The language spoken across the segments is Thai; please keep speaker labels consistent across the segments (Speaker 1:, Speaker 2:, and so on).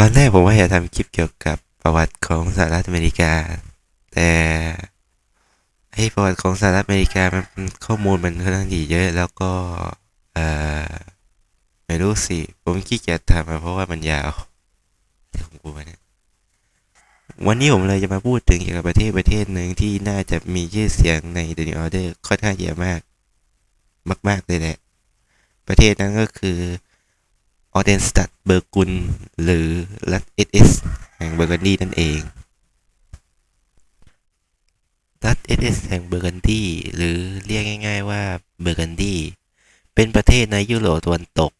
Speaker 1: ตอนแรกผมว่าจะทำคลิปเกี่ยวกับประวัติของสหรัฐอเมริกา แต่ไอ้ประวัติของสหรัฐอเมริกามันข้อมูลมันค่อนข้างที่เยอะ แล้วก็เอ่อไม่รู้สิ ผมขี้เกียจทำเพราะว่ามันยาวของกูวะเนี่ยวันนี้ผมเลยจะมาพูดถึงเกี่ยวกับประเทศประเทศหนึ่งที่น่าจะมีชื่อเสียงใน The New Order ค่อนข้างเยอะมาก มาก ๆ เลยแหละ ประเทศนั้นก็คือ ออเดนสตัดเบอร์กุนหรือรัฐเอสเอสแห่งเบอร์กันดีนั่นเอง รัฐเอสเอสแห่งเบอร์กันดีหรือเรียกง่าย ๆว่าเบอร์กันดีเป็นประเทศในยุโรปตะวันตก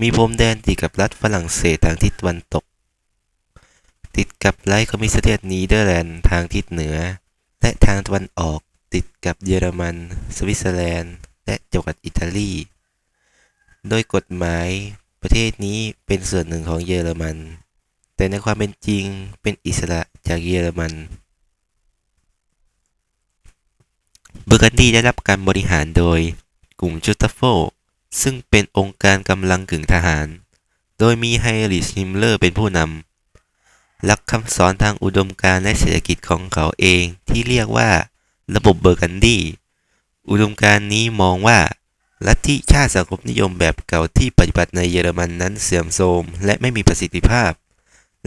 Speaker 1: มีพรมแดนติดกับรัฐฝรั่งเศสทางทิศตะวันตก ติดกับไลท์คอมมิสเตียดนีเดอร์แลนด์ทางทิศเหนือ และทางตะวันออกติดกับเยอรมัน สวิตเซอร์แลนด์ และจังหวัดอิตาลี โดยกฎหมาย ประเทศนี้เป็นส่วนหนึ่งของเยอรมัน แต่ในความเป็นจริงเป็นอิสระจากเยอรมัน เบอร์กันดีได้รับการบริหารโดยกลุ่มจูตัฟโฟ ซึ่งเป็นองค์การกำลังกึ่งทหาร โดยมีไฮริชฮิมเลอร์เป็นผู้นำหลักคำสอนทางอุดมการณ์และเศรษฐกิจของเขาเองที่เรียกว่าระบบเบอร์กันดี อุดมการณ์นี้มองว่า ลัทธิชาติสังคมนิยมแบบเก่าที่ปฏิบัติในเยอรมันนั้นเสื่อมโทรมและไม่มีประสิทธิภาพ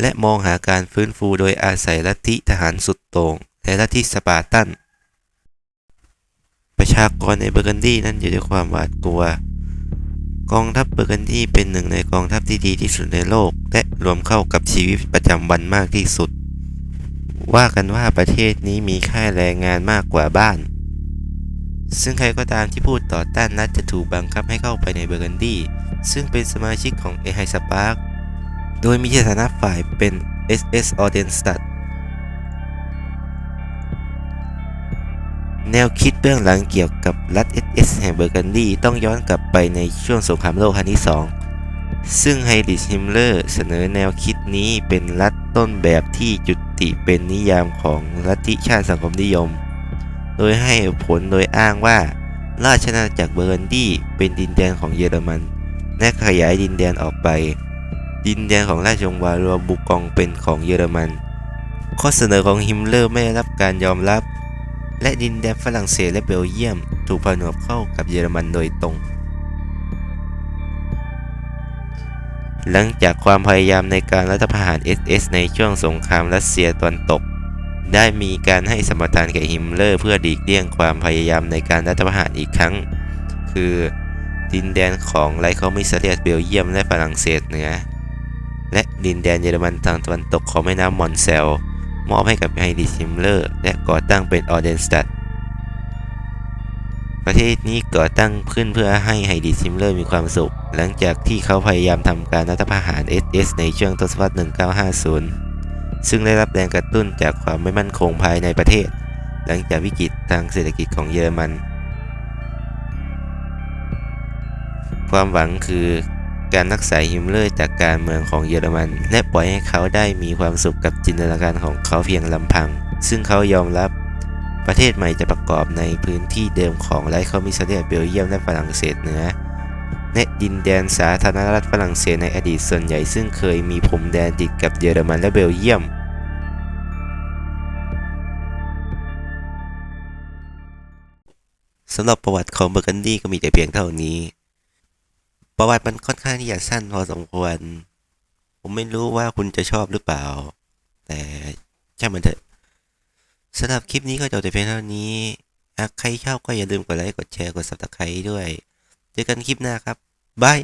Speaker 1: และมองหาการฟื้นฟูโดยอาศัยลัทธิทหารสุดโต่งและลัทธิสปาร์ตัน ประชากรในเบอร์กันดีนั้นอยู่ด้วยความหวาดกลัว กองทัพเบอร์กันดีเป็นหนึ่งในกองทัพที่ดีที่สุดในโลก และรวมเข้ากับชีวิตประจำวันมากที่สุด ว่ากันว่าประเทศนี้มีค่าแรงงานมากกว่าบ้าน ซึ่งใครก็ตามที่พูดต่อต้านนัดจะถูกบังคับให้เข้าไปในเบอร์กันดี ซึ่งเป็นสมาชิกของเอไฮสปาร์กโดยมีสถานะฝ่ายเป็น SS o r d e n s t a d แนวคิดเบื้องหลังเกี่ยวกับรัฐ SS แห่งเบอร์กันดีต้องย้อนกลับไปในช่วงสงครามโลกครั้งที่ 2 ซึ่งไฮริชฮิมเลอร์เสนอแนวคิดนี้เป็นรัฐต้นแบบที่จุติเป็นนิยามของลัทธิชาติสังคมนิยม โดยให้ผลโดยอ้างว่า ราชอาณาจักรเบอร์กันดีเป็นดินแดนของเยอรมันและขยายดินแดนออกไป ดินแดนของราชวงศ์วารัวบุกองเป็นของเยอรมัน ข้อเสนอของฮิมเลอร์ไม่ได้รับการยอมรับ และดินแดนฝรั่งเศสและเบลเยียม ถูกผนวกเข้ากับเยอรมันโดยตรง หลังจากความพยายามในการรัฐประหาร SS ในช่วงสงครามรัสเซียตะวันตก ได้มีการให้สมรทานแก่ฮิมเลอร์ เพื่อดีกเลี่ยงความพยายามในการรัฐประหารอีกครั้ง คือดินแดนของไลคอมิสเลียสเบลเยียมและฝรั่งเศสเหนือ และดินแดนเยอรมันทางตะวันตกของแม่น้ำมอนเซล มอบให้กับไฮริชิมเลอร์ และก่อตั้งเป็นออเดนสตัดประเทศนี้ก่อตั้งขึ้นเพื่อให้ไฮริชิมเลอร์มีความสุข หลังจากที่เขาพยายามทำการรัฐประหาร SS ในช่วงทศวรรษ1950 ซึ่งได้รับแรงกระตุ้นจากความไม่มั่นคงภายในประเทศ หลังจากวิกฤตทางเศรษฐกิจของเยอรมัน ความหวังคือการรักษาฮิมเลอร์จากการเมืองของเยอรมัน และปล่อยให้เขาได้มีความสุขกับจินตนาการของเขาเพียงลำพัง ซึ่งเขายอมรับประเทศใหม่จะประกอบในพื้นที่เดิมของไลคอมิสเลียเบลเยียมและฝรั่งเศสเหนือ และดินแดนสาธารณรัฐฝรั่งเศสในอดีตส่วนใหญ่ซึ่งเคยมีพรมแดนติดกับเยอรมันและเบลเยียม สำหรับประวัติของเบอร์กันดีก็มีแต่เพียงเท่านี้ ประวัติมันค่อนข้างที่จะสั้นพอสมควร ผมไม่รู้ว่าคุณจะชอบหรือเปล่า แต่ช่างมันเถอะสำหรับคลิปนี้ก็จบแต่เพียงเท่านี้ หากใครชอบก็อย่าลืมกดไลค์ กดแชร์ กด subscribe ด้วย เจอกันคลิปหน้าครับบาย